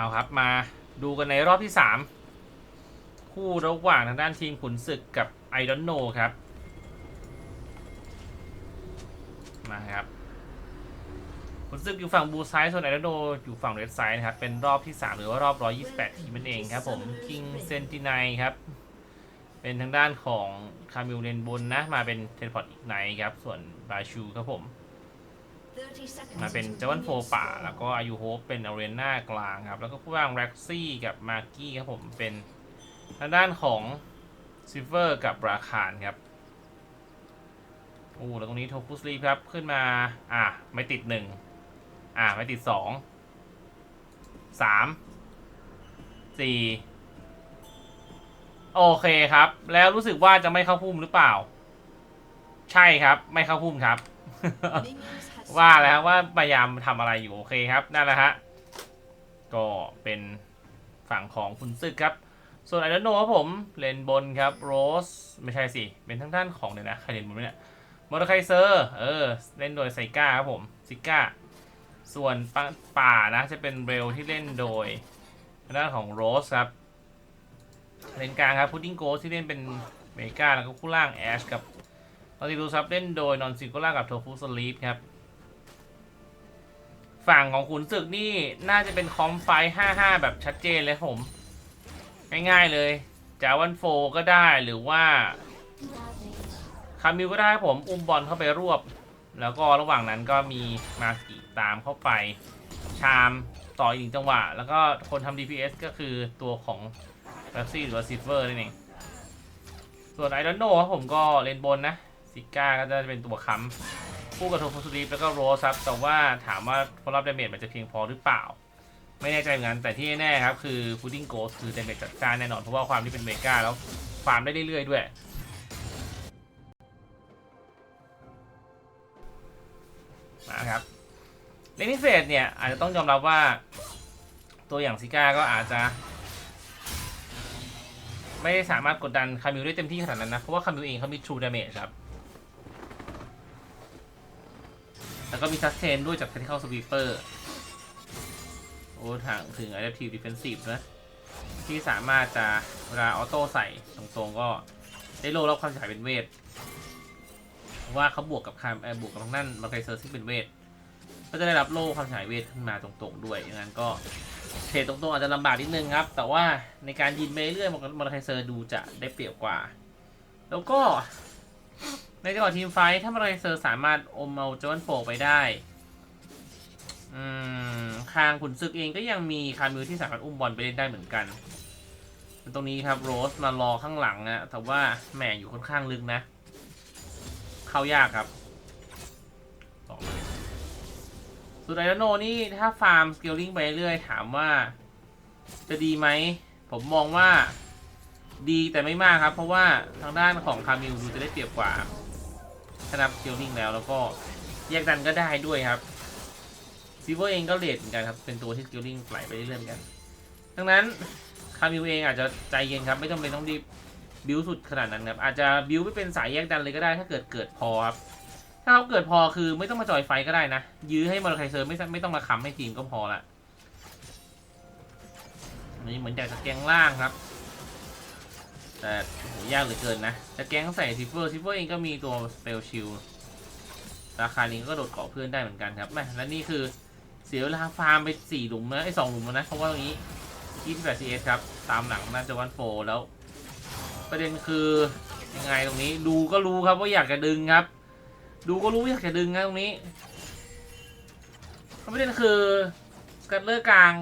เอาครับมาดูกันในรอบที่ 3 คู่ระหว่างทางด้านทีมขุนศึกกับไอดอนโนครับ มาครับขุนศึกอยู่ฝั่งบูไซด์ส่วนไอดอนโนอยู่ฝั่งเรดไซด์นะครับ เป็นรอบที่ 3 หรือว่ารอบ 128 ทีมนั่นเองครับ ผมคิงเซนติไนครับ เป็นทางด้านของคามิลเลนบนนะ มาเป็นเทเลพอร์ตอีกไนครับ ส่วนบาชูครับผม มาเป็นเจวันโฟป่า แล้วก็อายุโฮปเป็นอารีนากลางครับ แล้วก็ผู้ว่างแร็กซี่กับมาร์กี้ครับผมเป็นทางด้านของซิลเวอร์กับราคานครับโอ้แล้วตรงนี้โทฟุสลีครับ ขึ้นมา อะ ไม่ติดหนึ่งอะ ไม่ติดสองสามสี่โอเคครับ แล้วรู้สึกว่าจะไม่เข้าพุ่มหรือเปล่า ใช่ครับ ไม่เข้าพุ่มครับ ว่าแล้วว่าพยายามทำอะไรอยู่โอเคครับนั่นแหละฮะก็เป็นฝั่งของคุณซึกครับ ส่วนไอรอนโนครับผมเลนบนครับโรสไม่ใช่สิเป็นทั้งด้านของเนี่ยนะใครเลนบนเนี่ยมอร์ไคเซอร์เออเล่นโดยไซก้าครับผมซิก้าส่วนปป่านะจะเป็นเรลที่เล่นโดยทางด้านของโรสครับเลนกลางครับพุดดิ้งโกสที่เล่นเป็นเมกาแล้วก็คู่ล่างแอชกับตอนที่ดูซับเล่นโดยนอนซิโกล่ากับโทฟูสลีปครับ ฝั่งของขุนศึกนี่น่าจะเป็นคอมไฟห้าห้าแบบชัดเจนเลยผม ง่ายๆเลยจาวันโฟก็ได้หรือว่าคามิวก็ได้ผมอุ้มบอลเข้าไปรวบ แล้วก็ระหว่างนั้นก็มีมากิตามเข้าไป ชามต่ออีกหนึ่งจังหวะ แล้วก็คนทำ DPS ก็คือตัวของแบ็ซี่หรือว่าซิฟเวอร์นั่นเองส่วนไอรอนโนผมก็เลนบนนะซิก้าก็จะเป็นตัวค้ำ คู่กับโทฟูสลีปแล้วก็โรสครับแต่ว่าถามว่าผลลัพธ์ดาเมจมันจะเพียงพอหรือเปล่า ไม่แน่ใจเหมือนกันแต่ที่แน่ครับคือฟูดิ้งโกสคือดาเมจจัดจ้านแน่นอน เพราะว่าความที่เป็นเมกาแล้วฟาร์มได้เรื่อยๆด้วยมาครับเลนิเฟสเนี่ย อาจจะต้องยอมรับว่าตัวอย่างซิก้าก็อาจจะ ไม่ได้สามารถกดดันคามิวได้เต็มที่ขนาดนั้นนะ เพราะว่าคามิวเองเขามี True Damage ครับ แล้วก็มี sustain ด้วยจาก tactical sweeper โอ้ทางถึง adaptive defensive นะ ที่สามารถจะเวลาออโต้ใส่ตรงๆก็ได้โลรับความฉายเป็นเวทเพราะว่าเขาบวกกับคามเอ่อบวกกับทางด้านมาไคเซอร์ซึ่งเป็นเวท ก็จะได้รับโล่ความฉายเวทขึ้นมาตรงๆด้วยดังนั้นก็เทรดตรงๆอาจจะลำบากนิดนึงครับ แต่ว่าในการยินไปเรื่อยๆมาไคเซอร์ดูจะได้เปรียบกว่า แล้วก็ ในจังหวะทีมไฟท์ถ้ามาเลเซอร์สามารถอมเอาจอนโฟไปได้อืมคางขุนศึกเองก็ยังมีคามิวที่สามารถอุ้มบอลไปเล่นได้เหมือนกัน ตรงนี้ครับโรสมารอข้างหลังนะแต่ว่าแหมอยู่ค่อนข้างลึกนะ เข้ายากครับสองเลยสุดไอรโนนี่ถ้าฟาร์มสเกลลิงไปเรื่อยถามว่า จะดีไหม ผมมองว่าดีแต่ไม่มากครับ เพราะว่าทางด้านของคามิลดูจะได้เปรียบกว่า ถ้านับสกิลลิ่งแล้วแล้วก็แยกดันก็ได้ด้วยครับซีเวอร์เองก็เลทเหมือนกันครับ เป็นตัวที่สกิลลิ่งไหลไปเรื่อยๆกัน ดังนั้นคามิลเองอาจจะใจเย็นครับ ไม่ต้องเป็นต้องรีบบิวสุดขนาดนั้นครับ อาจจะบิวไม่เป็นสายแยกดันเลยก็ได้ ถ้าเกิดเกิดพอครับ ถ้าเขาเกิดพอคือไม่ต้องมาจอยไฟก็ได้นะ ยื้อให้มอร์ไคเซอร์ไม่ไม่ต้องมาค้ำให้ทีมก็พอละนี่เหมือนอยากจะแกงล่างครับ แต่โหยากเหลือเกินนะจะแก๊งใส่ซิฟเวอร์ซิฟเวอร์เองก็มีตัวสเปลชิลราคานี้ก็โดดเกาะเพื่อนได้เหมือนกันครับแม่และนี่คือเสียเวลาฟาร์มไปสี่หลุมนะไอ้สองหลุมนะเพราะว่าตรงนี้28 CS ครับตามหลังน่าจะวันโฟแล้ว ประเด็นคือยังไงตรงนี้ดูก็รู้ครับว่าอยากจะดึงครับ ดูก็รู้ว่าอยากจะดึงนะตรงนี้ประเด็นคือสกัตเลอร์กลาง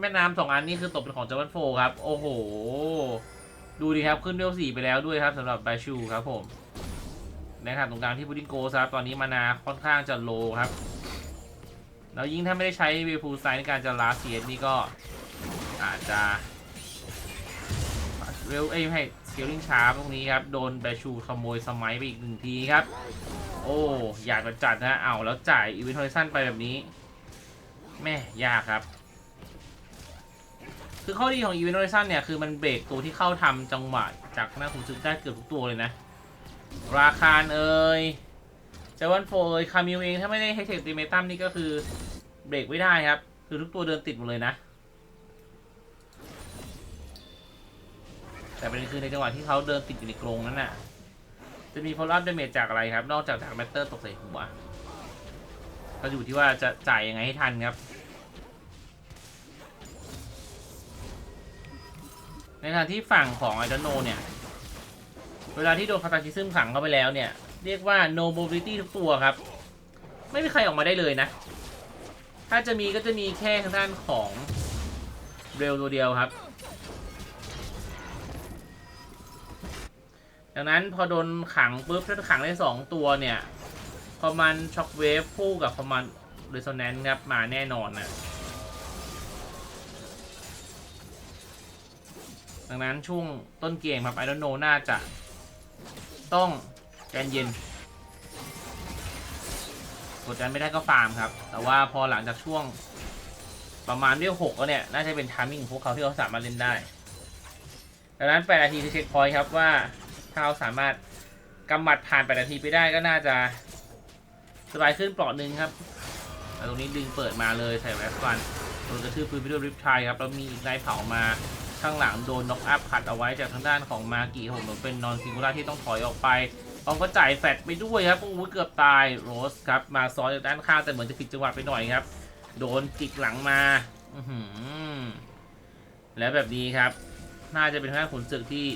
แม่น้ำสองอันนี้คือตกเป็นของจาวันโฟครับ โอ้โห ดูดีครับ ขึ้นเวลสี่ไปแล้วด้วยครับสำหรับบาชูครับผมนะครับตรงกลางที่พุดดิ้งโกครับตอนนี้มานาค่อนข้างจะโลครับแล้วยิ่งถ้าไม่ได้ใช้เวฟูไซในการจะลาเซียนนี่ก็อาจจะเวลเอ้ยให้สเกลลิงช้าตร์พวกนี้ครับ โดนบาชูขโมยสมัยไปอีกหนึ่งทีครับ โอ้อยากจะจัดนะเอาแล้วจ่ายอีเวนต์ฮอริซันไปแบบนี้ แม่ยากครับ คือข้อดีของ Event Horizon เนี่ย คือมันเบรกตัวที่เข้าทำจังหวะ จากหน้าคุมซึกได้เกือบทุกตัวเลยนะ ราคาเอ่ยเจวันโฟเอ่ยคามิวเอง ถ้าไม่ได้ให้เทคดีเมตัมนี่ก็คือเบรกไม่ได้ครับ คือทุกตัวเดินติดหมดเลยนะ แต่ประเด็นคือในจังหวะที่เขาเดินติดอยู่ในกรงนั้นน่ะ จะมีพลังเดเมจจากอะไรครับ นอกจากจากแมตเตอร์ตกใส่หัวก็อยู่ที่ว่าจะจ่ายยังไงให้ทันครับ ในทางที่ฝั่งของไอ o อนโนเนี่ย เวลาที่โดนคาตาชิซึมขังเข้าไปแล้วเนี่ย เรียกว่า no mobility ทุกตัวครับ ไม่มีใครออกมาได้เลยนะ ถ้าจะมีก็จะมีแค่ทางด้านของเรลตัวเดียวครับ ดังนั้นพอโดนขังปุ๊บถ้าขังได้สองตัวเนี่ยพอมันช็อคเวฟคู่กับพอมันเรโซแนนซ์ครับมาแน่นอนนะ ดังนั้นช่วงต้นเกมครับไอ o อนโนน่าจะต้องใจเย็นกดดันไม่ได้ก็ฟาร์มครับ แต่ว่าพอหลังจากช่วงประมาณเรียวหกแล้วเนี่ย น่าจะเป็นทามมิ่งของพวกเขาที่เขาสามารถเล่นได้ ดังนั้น8นาทีคือเช็คพอยต์ครับว่าถ้าเขาสามารถกำหมัดผ่าน8นาทีไปได้ก็น่าจะสบายขึ้นเปลาะหนึ่งครับตรงนี้ดึงเปิดมาเลยใส่แวสฟันโดนกระทืบพื้นไปด้วยริปทายครับแล้วมีอีกไล่เผามา ข้างหลังโดนน็อกอัพขัดเอาไว้จากทางด้านของมากิผมเหมือนเป็นนอนซิงคูล่าที่ต้องถอยออกไปตองก็จ่ายแฟดไปด้วยครับโอ้โหเกือบตายโรสครับมาซ้อนจากด้านข้างแต่เหมือนจะผิดจังหวะไปหน่อยครับ โดนจิกหลังมาแล้วแบบนี้ครับ น่าจะเป็นทางด้านขุนศึกที่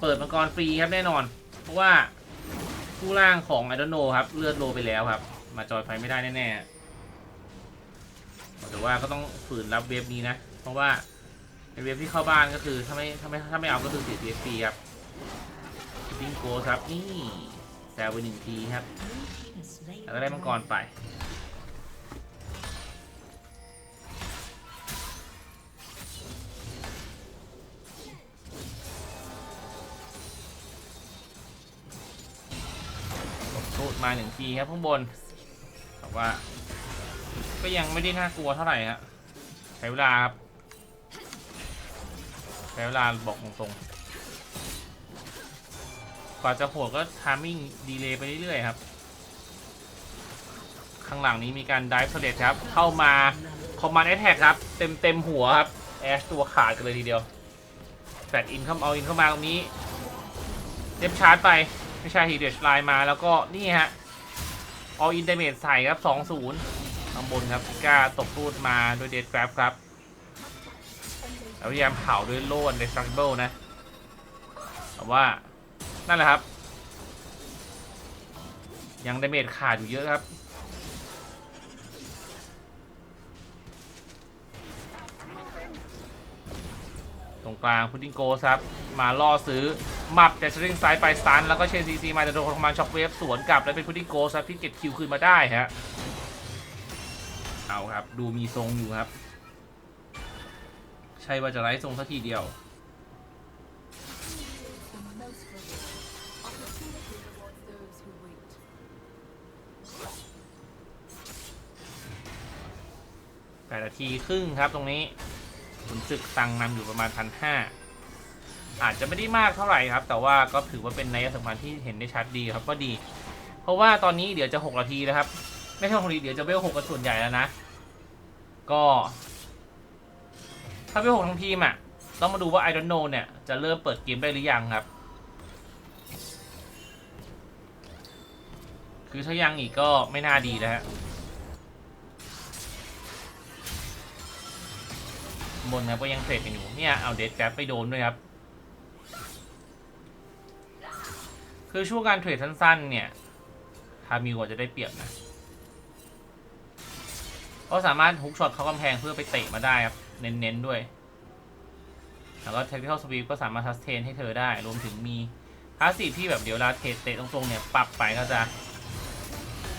เปิดมังกรฟรีครับแน่นอน เพราะว่าผู้ล่างของไอ o อนโนครับ เลือดโลไปแล้วครับ มาจอยไฟไม่ได้แน่ๆแต่ว่าก็ต้องฝืนรับเวฟนี้นะ เพราะว่า ในเวฟที่เข้าบ้านก็คือถ้าไม่ถ้าไม่ถ้าไม่เอาก็คือเสียเฟรีครับบิงโกครับนี่แซวไปหนึ่งทีครับแล้วก็ได้มังกรไปตูดมาหนึ่งทีครับข้างบนแต่ว่า ก็ยังไม่ได้น่ากลัวเท่าไหร่ครับใช้เวลาครับ ใช้เวลาบอกตรงๆ กว่าจะโหดก็ทามิ่งดีเลย์ไปเรื่อยๆครับ ข้างหลังนี้มีการดิฟเทเลตครับ เข้ามาคอมมานด์แอทแทกครับ เต็มเต็มหัวครับ แอชตัวขาดกันเลยทีเดียวแฟดอินเข้าเอาอินเข้ามาตรงนี้เดฟชาร์จไป ไม่ใช่ฮีเดชไลน์มาแล้วก็นี่ฮะอออินเตอร์เมใส่ครับ 2-0ข้างบนครับ ก้าตกรูดมาโดยเดดแกรบครับ พยายามเผาด้วยโล่นในสตรัคเบิลนะแต่ว่า นั่นแหละครับ ยังดาเมจขาดอยู่เยอะครับตรงกลางพุดดิ้งโกครับ มาล่อซื้อหมับแต่สริงซ้ายไปสันแล้วก็เชนซีซีมาจะโดนคอมมานช็อคเวฟสวนกลับ แล้วเป็นพุดดิ้งโกครับที่เก็บคิวคืนมาได้ฮะ เอาครับ ดูมีทรงอยู่ครับ ใช่ว่าจะไร้ทรงสักทีเดียว แปดนาทีครึ่งครับตรงนี้ขุนศึกตังนำอยู่ประมาณพันห้าอาจจะไม่ได้มากเท่าไหร่ครับ แต่ว่าก็ถือว่าเป็นนัยสำคัญที่เห็นได้ชัดดีครับก็ดี เพราะว่าตอนนี้เดี๋ยวจะหกนาทีแล้วครับ ไม่ใช่หกนาทีเดี๋ยวจะเวลหกกันส่วนใหญ่แล้วนะ ก็ ถ้าเวลหกทั้งทีมอะ ต้องมาดูว่าไอรอนโนเนี่ย จะเริ่มเปิดเกมได้หรือยังครับ คือถ้ายังอีกก็ไม่น่าดีแล้วฮะบนครับก็ยังเทรดกันอยู่เนี่ยเอาเดดแกรไปโดนด้วยครับ คือช่วงการเทรดสั้นๆ เนี่ยทามิวจจะได้เปรียบนะ เพราะสามารถฮุกช็อตเขากำแพงเพื่อไปเตะมาได้ครับ เน้นๆด้วย แล้วก็เทคนิคอลสวีปก็สามารถทัสเทนให้เธอได้ รวมถึงมีพาสซีฟที่แบบเดี๋ยวลาเทรดเตะตรงๆเนี่ยปรับไปก็จะ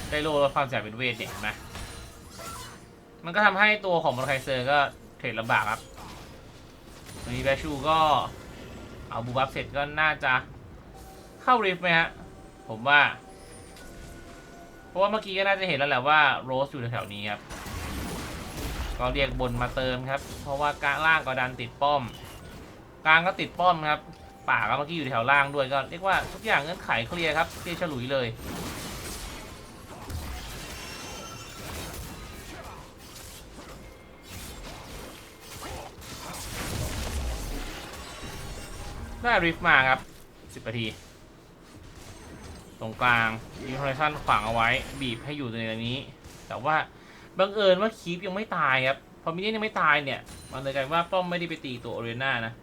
ได้โลลดความเสียเป็นเวทเนี่ยเห็นไหมมันก็ทำให้ตัวของมอนไคเซอร์ก็เทรดลำบากครับมีแบชูก็เอาบูบับเสร็จก็น่าจะเข้าริฟต์ไหมฮะ ผมว่า เพราะว่าเมื่อกี้ก็น่าจะเห็นแล้วแหละว่าโรสอยู่แถวๆนี้ครับ ก็เรียกบนมาเติมครับ เพราะว่ากลางล่างก็ดันติดป้อม กลางก็ติดป้อมครับ ป่าก็เมื่อกี้อยู่แถวล่างด้วยก็เรียกว่าทุกอย่างเงื่อนไขเคลียร์ครับเคลียร์ฉลุยเลยได้ริฟมาครับ 10นาที ตรงกลางอินโทรชันขวางเอาไว้ บีบให้อยู่ในนี้ แต่ว่า บังเอิญว่าคีปยังไม่ตายครับ พอมินเนี่ยนยังไม่ตายเนี่ย มันเลยกลายเป็นว่าป้อมไม่ได้ไปตีตัวโอเรน่านะ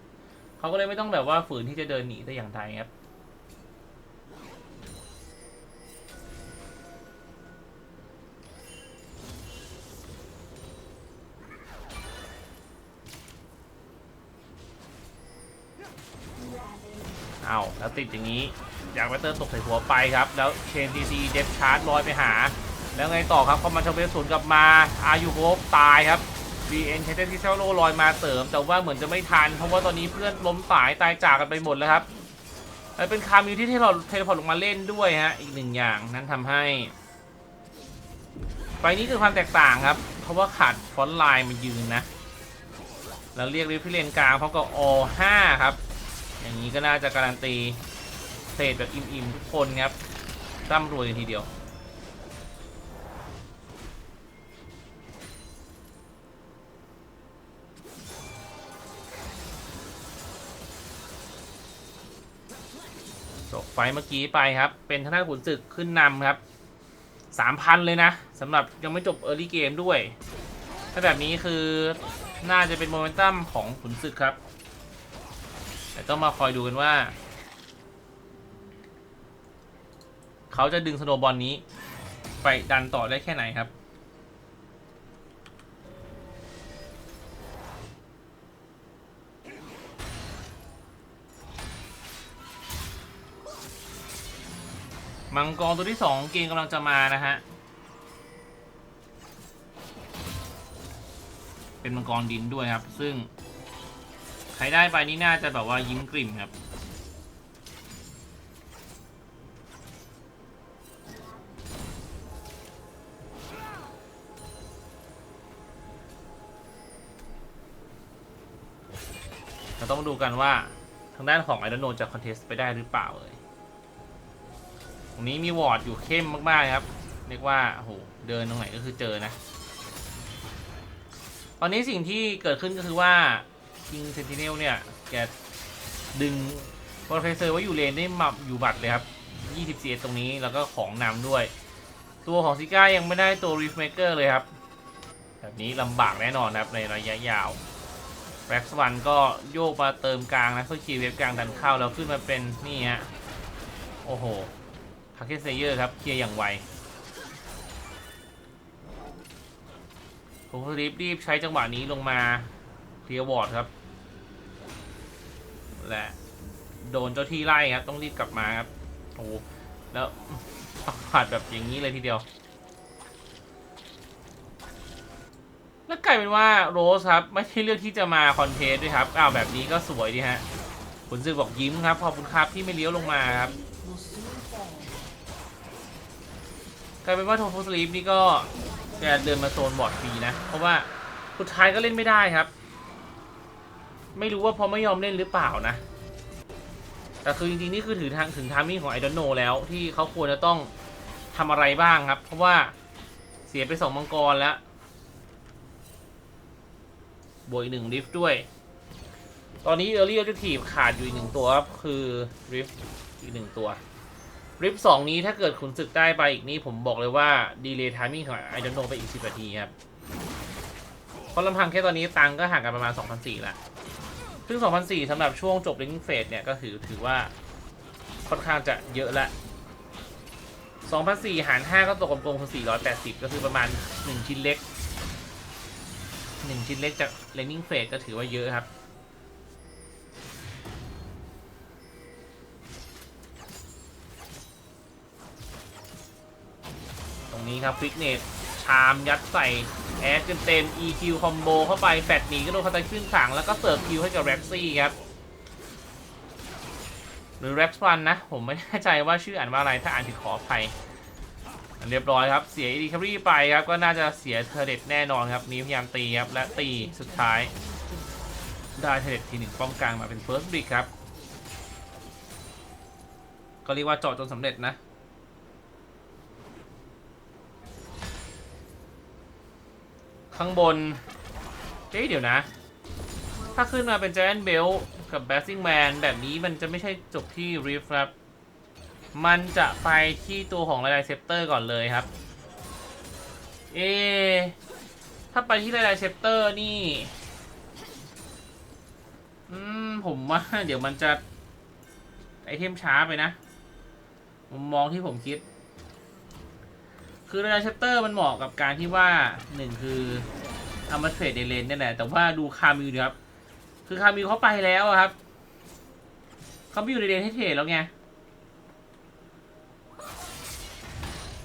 เขาก็เลยไม่ต้องแบบว่าฝืนที่จะเดินหนีแต่อย่างใดครับ เอาแล้วติดอย่างนี้ อยากไปเตอร์ตกใส่หัวไปครับ แล้วเชนทีซีเดฟชาร์จลอยไปหา แล้วไงต่อครับพอมันชเวสวนกลับมาอายุโฮปตายครับ BN ใช้เทที่เชลโลลอยมาเสริม แต่ว่าเหมือนจะไม่ทัน เพราะว่าตอนนี้เพื่อนล้มตายตายจากกันไปหมดแล้วครับแล้วเป็นคามิวที่เทเลพอร์ตเทเลพอร์ตลงมาเล่นด้วยฮะอีกหนึ่งอย่างนั้นทำให้ไฟนี้คือความแตกต่างครับ เพราะว่าขาดฟอนไลน์มายืนนะ แล้วเรียกริฟที่เลนกลางพร้อมกับอ5ครับ อย่างนี้ก็น่าจะการันตีเทรดแบบอิ่มๆทุกคนครับร่ำรวยทีเดียว เมื่อกี้ไปครับ เป็นทางด้านขุนศึกขึ้นนำครับ3,000เลยนะสำหรับยังไม่จบเอ r ร์ลี่เกมด้วย ถ้าแบบนี้คือน่าจะเป็นโมเมนตัมของขุนศึกครับ แต่ต้องมาคอยดูกันว่า เขาจะดึงสโนบอลนี้ ไปดันต่อได้แค่ไหนครับ มังกรตัวที่สองเกมกำลังจะมานะฮะ เป็นมังกรดินด้วยครับ ซึ่ง ใครได้ไปนี่น่าจะแบบว่ายิ้มกลิ่มครับเราต้องดูกันว่าทางด้านของไอรอนโนจะคอนเทสไปได้หรือเปล่าเลย ตรงนี้มีวอร์ดอยู่เข้มมากๆครับ เรียกว่าโอ้โหเดินตรงไหนก็คือเจอนะ ตอนนี้สิ่งที่เกิดขึ้นก็คือว่า King Sentinel เนี่ยแกดึงโปรเฟสเซอร์ไว้อยู่เลนได้มาอยู่บัตรเลยครับ 20 CS ตรงนี้แล้วก็ของนำด้วย ตัวของซิก้ายังไม่ได้ตัว Rift Maker เลยครับ แบบนี้ลำบากแน่นอนครับในระยะยาวแร็กซ์วันก็โยกมาเติมกลางนะเพื่อคีย์เวฟกลางดันเข้าแล้วขึ้นมาเป็นนี่ฮะโอ้โห พาร์เก็ตเซเยอร์ครับเคลียร์อย่างไวผมรีบรีบใช้จังหวะนี้ลงมาเคลียร์วอร์ดครับ และโดนเจ้าที่ไล่ครับ ต้องรีบกลับมาครับโอ้แล้วผัดแบบอย่างนี้เลยทีเดียว แล้วกลายเป็นว่าโรสครับ ไม่ใช่เลือกที่จะมาคอนเทสด้วยครับอ้าวแบบนี้ก็สวยดีฮะขุนศึกบอกยิ้มครับ ขอบคุณครับที่ไม่เลี้ยวลงมาครับ ลายเป็นว่าโทฟูสลีปนี่ก็แกเดินมาโซนบอร์ดฟรีนะ เพราะว่าสุดท้ายก็เล่นไม่ได้ครับ ไม่รู้ว่าพราะไม่ยอมเล่นหรือเปล่านะ แต่คือจริงๆนี่คือถือทางถึงทามิ่งของไอดอนโนแล้วที่เขาควรจะต้องทำอะไรบ้างครับ เพราะว่าเสียไปสองมังกรแล้ว บวกอีกหนึ่งริฟด้วย ตอนนี้เออร์ลี่ออจทีฟขาดอยู่อีกหนึ่งตัวครับ คือริฟอีกหนึ่งตัว ริฟสองนี้ถ้าเกิดขุนศึกได้ไปอีกนี่ผมบอกเลยว่า ดีเลย์ทามิ่งของไอดอนโนไปอีก10นาทีครับ เพราะลำพังแค่ตอนนี้ตังก็ห่างกันประมาณ2,400ละซึ่ง2,400สำหรับช่วงจบลิงเฟสเนี่ยก็ถือถือว่าค่อนข้างจะเยอะละ2,400หาร 5 ก็ตกกลมๆคือ480 ก็คือประมาณ 1 ชิ้นเล็ก 1 ชิ้นเล็กจากเลนนิ่งเฟสก็ถือว่าเยอะครับ รงนี้ครับฟิกเนสชามยัดใส่แอดเต็ม EQ คอมโบเข้าไปแฟดหนีก็โดนคาตาขึ้นขังแล้วก็เสิร์ฟคิวให้กับแร็กซี่ครับ หรือแร็กซ์วันนะ ผมไม่แน่ใจว่าชื่ออ่านว่าอะไรถ้าอ่านผิดขออภัยเรียบร้อยครับ เสียอีดีคารีไปครับ ก็น่าจะเสียเทอเด็ดแน่นอนครับ นี้พยายามตีครับ และตีสุดท้าย ได้เทอเด็ดทีหนึ่งป้อมกลางมาเป็นเฟิร์สบิกครับ ก็เรียกว่าเจาะจนสำเร็จนะ ข้างบนเฮ้ยเดี๋ยวนะ ถ้าขึ้นมาเป็น Giant Belt กับ b a s s i n g Man แบบนี้มันจะไม่ใช่จบที่ Rift ครับ มันจะไปที่ตัวของ l i l a c e p t o r ก่อนเลยครับ เอะถ้าไปที่ l i l a c e p t o r นี่ อืม ผมว่าเดี๋ยวมันจะ ไอเทมช้าไปนะมุมมองที่ผมคิด คือ l i l a c e p t o r มันเหมาะกับการที่ว่าหนึ่งคือเอามาเทรดในเลนเนี่ยแหละ แต่ว่าดูคามิวดีครับ คือคามิวเขาไปแล้วอะครับเขาไม่อยู่ในเลนให้เทรดแล้วไง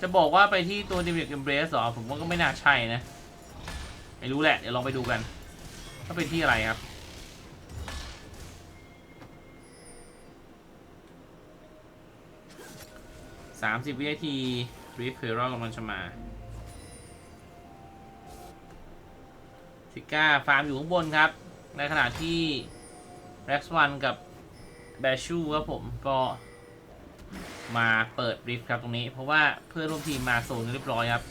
จะบอกว่าไปที่ตัวด m i c Embrace เหรอผมว่าก็ไม่น่าใช่นะ ไม่รู้แหละ เดี๋ยวลองไปดูกันว่าเป็นที่อะไรครับสามสิบวินาที รีเฟอร์กำลังจะมาซิก้าฟาร์มอยู่ข้างบนครับ ในขณะที่แร็กซ์วันกับแบชูครับผมก็มาเปิดริฟครับตรงนี้ เพราะว่าเพื่อนร่วมทีมมาโซนเรียบร้อยครับ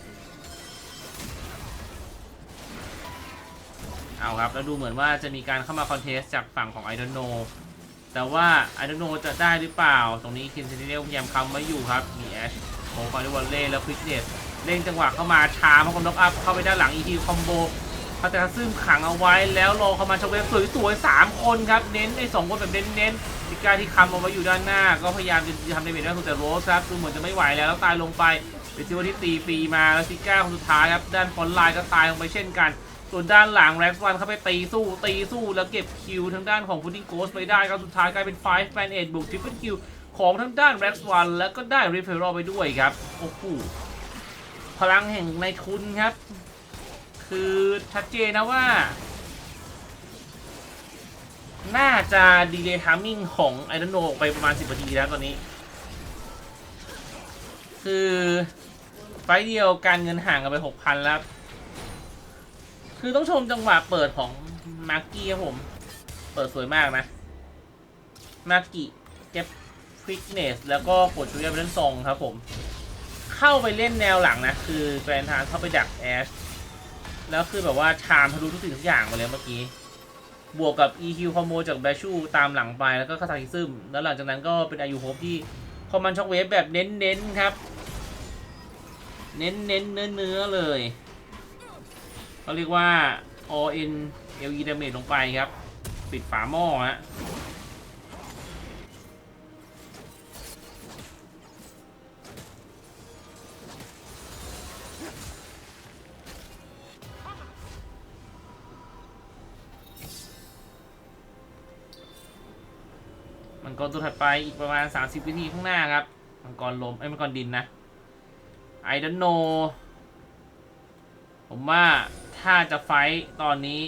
เอาครับ แล้วดูเหมือนว่าจะมีการเข้ามาคอนเทสจากฝั่งของไอดนโนแต่ว่าไอดนโนจะได้หรือเปล่า ตรงนี้คินเซนเนลพยายามคำไว้อยู่ครับ มีแอช โมฟาริวอลเล่แล้วควิกเนสเล่งจังหวะเข้ามาช้าเพราคนน็อกอัพเข้าไปด้านหลังอีทีคอมโบเขาจะซึมขังเอาไว้แล้วรอเข้ามาชกเวฟสวยๆสามคนครับเน้นไอ้สองคนแบบเน้นๆซิก้าที่คำเอาไว้อยู่ด้านหน้า ก็พยายามจะทำในเมจได้สุดแต่โรสครับดูเหมือนจะไม่ไหวแล้วแล้วตายลงไปเป็นซิวที่ตีฟรีมาแล้วซิก้าคนสุดท้ายครับด้านฟอนไลน์ก็ตายลงไปเช่นกันส่วนด้านหลังแร็กซ์วันเข้าไปตีสู้ตีสู้แล้วเก็บคิวทางด้านของฟูดดิ้งโกสไปได้ครับสุดท้ายกลายเป็น5แฟนเอ็ดบุกทริปเปิลคิว ของทางด้านแร็กซ์วันแล้วก็ได้รีเฟอร์ไปด้วยครับ โอ้โห พลังแห่งในคุณครับ คือชัดเจนนะว่า น่าจะดีเลย์ทามิ่งของไอรอนโนไปประมาณ 10นาทีแล้วตอนนี้ คือไฟเดียวการเงินห่างกันไป 6,000 แล้ว คือต้องชมจังหวะเปิดของมาร์กี้ครับผม เปิดสวยมากนะ มาร์กี้เก็บ ฟิกเนสแล้วก็กดชูยาเป็นเล่นทรงครับผม เข้าไปเล่นแนวหลังนะ คือแกรนทานเข้าไปดักแอชแล้วคือแบบว่าชามทะลุทุกสิ่งทุกอย่างไปเลยเมื่อกี้ บวกกับ EQ คอมโบจากแบชูตามหลังไปแล้วก็คาทาคิซึมแล้วหลังจากนั้นก็เป็นอายุโฮปที่คอมมันช็อกเวฟแบบเน้นๆครับ เน้นๆเนื้อเนื้อๆเลยเขาเรียกว่า all in LE damage ลงไปครับ ปิดฝาหม้อฮะ งกรตัวถัดไปอีกประมาณ 30 วินาทีข้างหน้าครับ มังกรลมไอ้มังกรดินนะไอดนโนผมว่าถ้าจะไฟต์ตอนนี้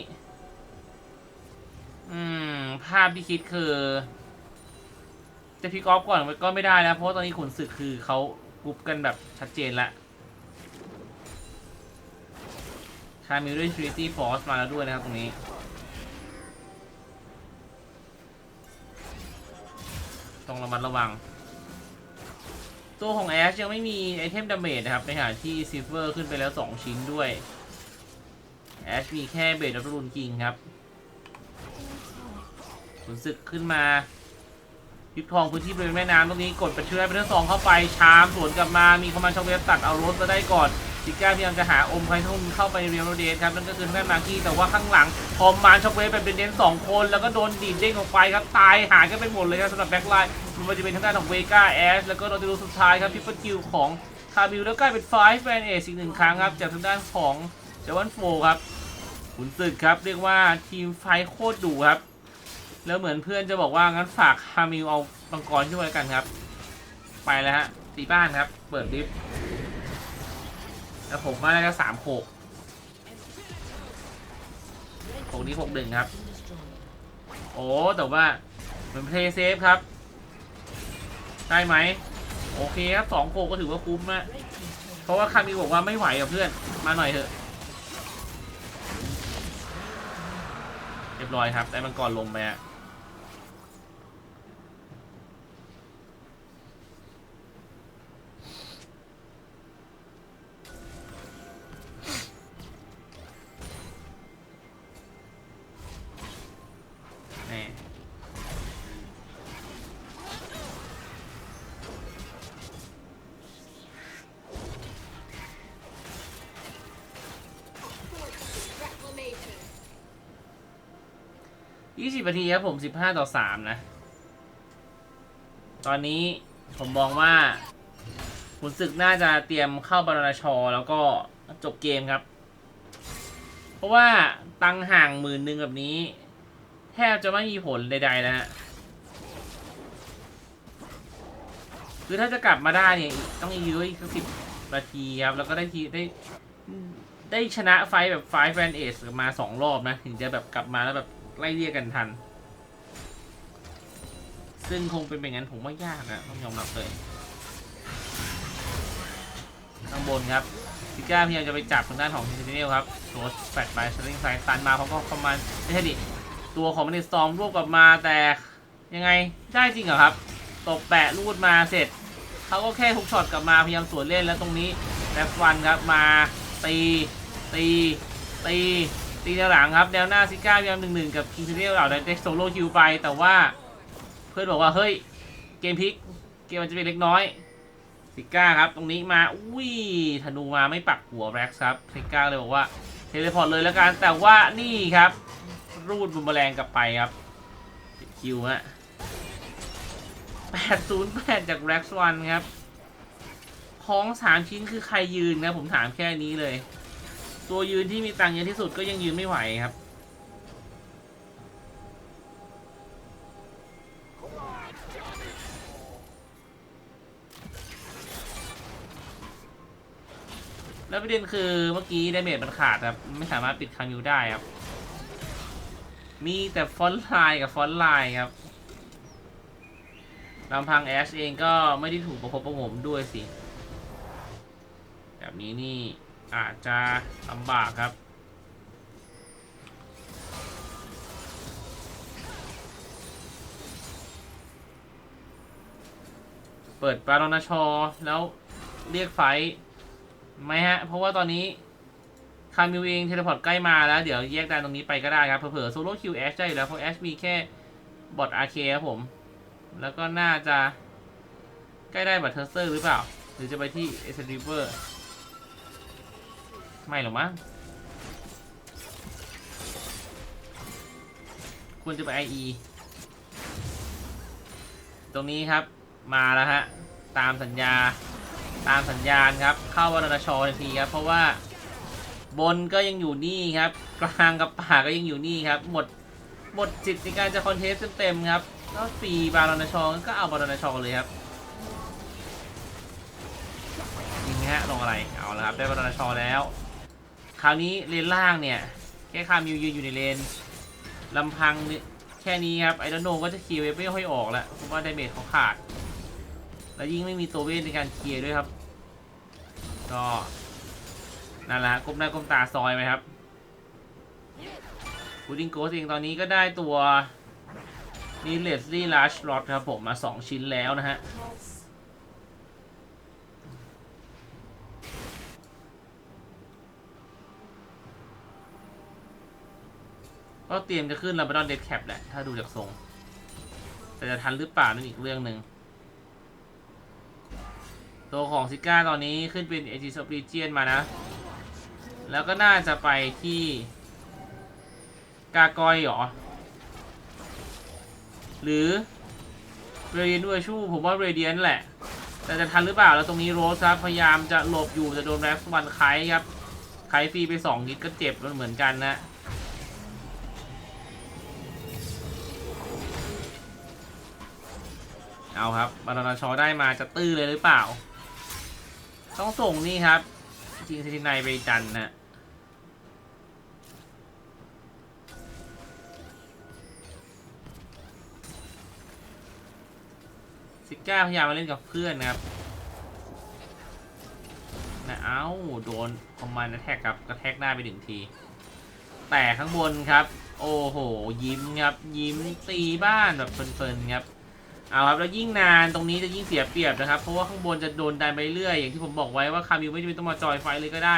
อืม ภาพที่คิดคือ จะพิกออฟก่อนก็ไม่ได้แล้ว เพราะตอนนี้ขุนศึกคือเขากรุ๊ปกันแบบชัดเจนละคามิลด้วย Trinity Force มาแล้วด้วยนะครับตรงนี้ ต้องระมัดระวัง ตัวของแอชยังไม่มีไอเทมดาเมจนะครับ ในขณะที่ซิลเวอร์ขึ้นไปแล้ว 2 ชิ้นด้วยแอชมีแค่เบดดับรุนกิงครับขุนศึกขึ้นมายึดครองพื้นที่บริเวณแม่น้ำตรงนี้กดไปเชื่อไปทั้งสองเข้าไปชามสวนกลับมามีคอมมานด์ช็อคเวฟตัดเอารถมาได้ก่อน ซิก้าพยายามจะหาอมไคทุ่มเข้าไปเรียลโรเดสครับนั่นก็คือทางด้านมาร์กี้แต่ว่าข้างหลังคอมมานช็อคเวฟแบบเดนสองคน แล้วก็โดนดีดเด้งออกไปครับตายหายกันไปหมดเลยครับสำหรับแบ็คไลน์มันจะเป็นทางด้านของเวก้าแอชแล้วก็โดนติลูสุดท้ายครับพิปเปิลคิวของคาบิลแล้วกลายเป็นไฟฟ์แฟนเอชอีกหนึ่งครั้งครับจากทางด้านของเจวันโฟครับขุนศึกครับเรียกว่าทีมไฟโคตรดุครับ แล้วเหมือนเพื่อนจะบอกว่างั้นฝากฮามิลเอามังกรช่วยกันครับ ไปแล้วฮะตีบ้านครับ เปิดลิฟต์ แล้วผมว่าน่าจะสามโขกโขกนี้หกหนึ่งครับ โอ้แต่ว่าเหมือนเพลย์เซฟครับ ได้ไหม โอเคครับสองโขกก็ถือว่าคุ้มนะเพราะว่าคามิลบอกว่าไม่ไหวกับเพื่อน มาหน่อยเถอะ เรียบร้อยครับ ได้มังกรลงไปอะ 20นาทีครับผม15ต่อ3นะ ตอนนี้ผมมองว่าขุนศึกน่าจะเตรียมเข้าบาราชอแล้วก็จบเกมครับ เพราะว่าตังห่างหมื่นหนึ่งแบบนี้ แทบจะไม่มีผลใดๆแล้วฮะคือถ้าจะกลับมาได้เนี่ยต้องอีกด้วยอีกสิบนาทีครับ แล้วก็ได้ทีได้ได้ชนะไฟแบบไฟแฟนเอสมาสองรอบนะ ถึงจะแบบกลับมาแล้วแบบ ไล่เรียกกันทัน ซึ่งคงเป็นแบบนั้นผมว่ายากอะต้องยอมรับเลยข้างบนครับพิก้าพยายามจะไปจับทางด้านของเซนติเนลครับโรสแฟดไปสลิงไซตันมาเขาก็ประมาณไม่ใช่ดิตัวของมันในสตอมรวบกลับมาแต่ยังไงได้จริงเหรอครับตบแปะรูดมาเสร็จเขาก็แค่ทุกช็อตกลับมาพยายามสวนเล่นแล้วตรงนี้แบฟวันครับมาตีตีตี ตีแนวหลังครับ แนวหน้าซิก้าพยายามหนึ่งหนึ่งกับคิงซิเรียลเหล่าได้โซโล่คิวไป แต่ว่าเพื่อนบอกว่า เฮ้ย เกมพลิก เกมมันจะเป็นเล็กน้อย ซิก้าครับ ตรงนี้มา อุ้ยธนูมาไม่ปักหัวแร็กซ์ครับ ซิก้าเลยบอกว่าเทเลพอร์ตเลยแล้วกัน แต่ว่านี่ครับ รูดบุมแมลงกลับไปครับติดคิวฮะ808 จาก Rex One ครับ ของ3ชิ้นคือใครยืนนะ ผมถามแค่นี้เลย ตัวยืนที่มีตังค์เยอะที่สุดก็ยังยืนไม่ไหวครับ แล้วประเด็นคือเมื่อกี้ดเมจมันขาดครับ ไม่สามารถปิดคามิวได้ครับ มีแต่ฟอนต์ไลน์กับฟอนต์ไลน์ครับลำพังแอชเองก็ไม่ได้ถูกประคบประหงมด้วยสิ แบบนี้นี่ อาจจะลำบากครับ เปิดปารอนชอแล้วเรียกไฟไหมฮะ เพราะว่าตอนนี้คามิวเองเทเลพอร์ตใกล้มาแล้ว เดี๋ยวแยกดันตรงนี้ไปก็ได้ครับ เผื่อโซโล่คิวแอชได้อยู่แล้ว เพราะแอชมีแค่บอทอาร์เคครับผม แล้วก็น่าจะใกล้ได้บัตเทอร์เซอร์หรือเปล่า หรือจะไปที่เอสติเวอร์ ไม่หรอกมั้งควรจะไป IE ตรงนี้ครับมาแล้วฮะ ตามสัญญาตามสัญญาณครับ เข้าวรณชทันทีครับ เพราะว่าบนก็ยังอยู่นี่ครับ กลางกับป่าก็ยังอยู่นี่ครับ หมดหมดจิตในการจะคอนเทสเต็มๆครับก็ฟีบาลอนชองก็เอาบาลอนชองเลยครับยิงฮะลงอะไรเอาละครับได้บาลอนชอแล้ว คราวนี้เลนล่างเนี่ย แค่คามิวยืนอยู่ในเลนลำพังนี่แค่นี้ครับไอรอนโนก็จะเคลียร์เวฟไม่ค่อยออกแล้วเพราะว่าดาเมจเขาขาด แล้วยิ่งไม่มีตัวเวทในการเคลียร์ด้วยครับ ก็นั่นแหละฮะก้มหน้าก้มตาซอยไปครับบูดิงโกสเองตอนนี้ก็ได้ตัวนี่เลสลี่ลาชลอตครับผมมา 2 ชิ้นแล้วนะฮะ ก็เตรียมจะขึ้นลาบ a ดอนเดดแคปแหละ ถ้าดูจากทรง แต่จะทันหรือเปล่านั่นอีกเรื่องหนึ่งตัวของซิก้าตอนนี้ขึ้นเป็นเอจิสปรีเจียนมานะ แล้วก็น่าจะไปที่ กากอยหรอ หรือเรเดียนด้วยชูผมว่าเรเดียนแหละ แต่จะทันหรือเปล่า แล้วตรงนี้โรสครับพยายามจะหลบอยู่แต่โดนแร็กวันไคครับไคฟรีไป2นิดก็เจ็บเหมือนกันนะ เอาครับบาลานชอได้มาจะตื้อเลยหรือเปล่า ต้องส่งนี่ครับ จริงซิตินายไปจันนะซิก้าพยายามมาเล่นกับเพื่อนนะครับนะเอ้าโดนคอมมานด์แท็กครับกระแทกหน้าไปหนึ่งที แต่ข้างบนครับ โอ้โห ยิ้มครับ ยิ้มตีบ้านแบบเพลินๆครับ เอาครับแล้วยิ่งนานตรงนี้จะยิ่งเสียเปรียบนะครับ เพราะว่าข้างบนจะโดนดันไปเรื่อยอย่างที่ผมบอกไว้ว่าคามิวไม่จำเป็นต้องมาจอยไฟเลยก็ได้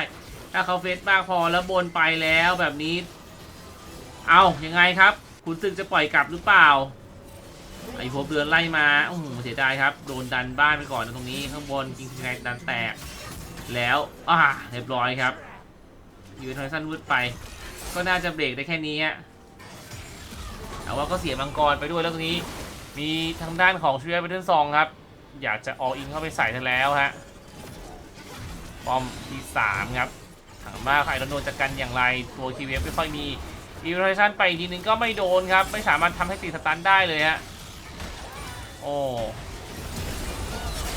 ถ้าเขาเฟสมากพอแล้วบนไปแล้วแบบนี้ เอายังไงครับคุณซึกจะปล่อยกลับหรือเปล่าไอ้พวกเดือนไล่มาโอ้โหเสียดายครับ โดนดันบ้านไปก่อนนะตรงนี้ข้างบนกิงไงดันแตก แล้วอ่าเรียบร้อยครับยืนทอยสั้นวืดไป ก็น่าจะเบรกได้แค่นี้ฮะแต่ว่าก็เสียมังกรไปด้วยแล้วตรงนี้ มีทางด้านของชูเรียเบเทนซองครับ อยากจะอออินเข้าไปใส่ทั้งแล้วฮะปอมที่สามครับถามว่าใครโดนจะกันอย่างไรตัวคีเวฟไม่ค่อยมีอีเวอร์ชันไปอีกทีนึงก็ไม่โดนครับ ไม่สามารถทำให้ตีสตันได้เลยฮะโอ้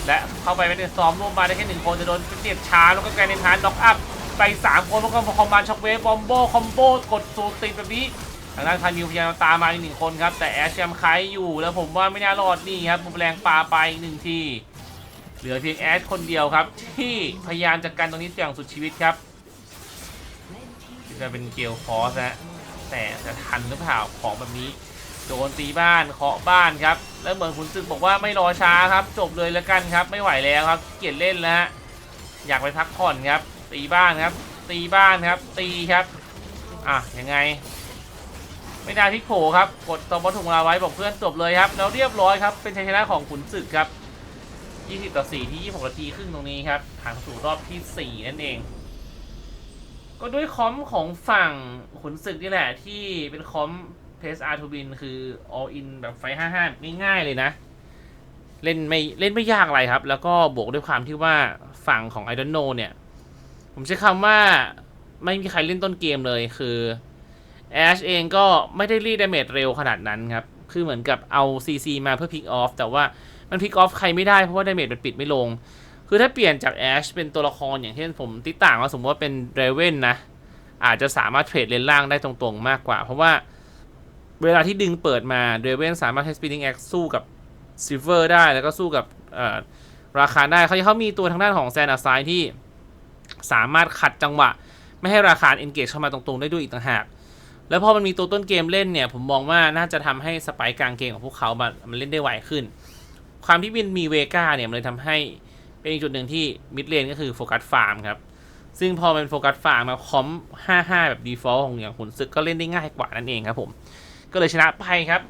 และเข้าไปไม่ได้ซ้อมร่วมมาได้แค่หนึ่งคนจะโดนเสียบช้าแล้วก็แกนในทานน็อกอัพไปสามคนแล้วก็คอมบานช็อคเวฟบอมโบคอมโบกดสูตรติดแบบนี้ ทางด้านคานิวพยายามตามมาอีกหนึ่งคนครับ แต่แอชยังไคอยู่แล้วผมว่าไม่น่ารอดนี่ครับบุมแรงปลาไปอีกหนึ่งที เหลือเพียงแอชคนเดียวครับ ที่พยายามจัดการตรงนี้อย่างสุดชีวิตครับจะเป็นเกลฟอสนะแต่จะทันหรือเปล่าของแบบนี้โดนตีบ้านเคาะบ้านครับ แล้วเหมือนขุนศึกบอกว่าไม่รอช้าครับ จบเลยแล้วกันครับ ไม่ไหวแล้วครับเกียจเล่นแล้วฮะอยากไปพักผ่อนครับ ตีบ้านครับ ตีบ้านครับ ตีครับ อะยังไง ไม่ได้พลิโผครับ กดตัวบอลถุงมาไว้บอกเพื่อนจบเลยครับ แล้วเรียบร้อยครับ เป็นชัยชนะของขุนศึกครับ 20 ต่อ 4 ที่ 26นาทีครึ่งตรงนี้ครับผ่านเข้าสู่รอบที่ 4 นั่นเอง ก็ด้วยคอมของฝั่งขุนศึกนี่แหละ ที่เป็นคอมเพสอาร์ทูบินคือ all in แบบไฟ 55 ง่ายๆเลยนะ เล่นไม่เล่นไม่ยากอะไรครับ แล้วก็บวกด้วยความที่ว่าฝั่งของ I don't know เนี่ย ผมใช้คำว่าไม่มีใครเล่นต้นเกมเลยคือ แอชเองก็ไม่ได้รีดดาเมจเร็วขนาดนั้นครับ คือเหมือนกับเอา CC มาเพื่อพิกออฟแต่ว่ามันพิกออฟใครไม่ได้เพราะว่าดาเมจมันปิดไม่ลง คือถ้าเปลี่ยนจากแอชเป็นตัวละครอย่างเช่นผมติต่างว่าสมมติว่าเป็นเรเวนนะ อาจจะสามารถเทรดเลนล่างได้ตรงๆมากกว่า เพราะว่าเวลาที่ดึงเปิดมาเรเวนสามารถใช้ Spinning Axe สู้กับซิเวอร์ได้แล้วก็สู้กับราคาได้เขาเขามีตัวทางด้านของแซนอาไซที่สามารถขัดจังหวะ ไม่ให้ราคา engage เข้ามาตรงๆได้ด้วยอีกต่างหาก แล้วพอมันมีตัวต้นเกมเล่นเนี่ย ผมมองว่าน่าจะทำให้สไปค์กลางเกมของพวกเขามันมันเล่นได้ไวขึ้น ความที่วินมีเวก้าเนี่ย มันเลยทำให้เป็นอีกจุดหนึ่งที่มิดเลนก็คือโฟกัสฟาร์มครับ ซึ่งพอเป็นโฟกัสฟาร์มมาคอม 55 แบบ default ของอย่างขุนศึกก็เล่นได้ง่ายกว่านั่นเองครับผม ก็เลยชนะไปครับ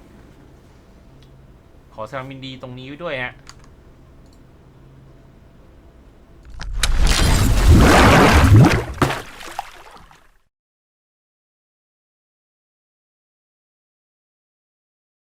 ขอแสดงความินดีตรงนี้ไว้ด้วยฮะ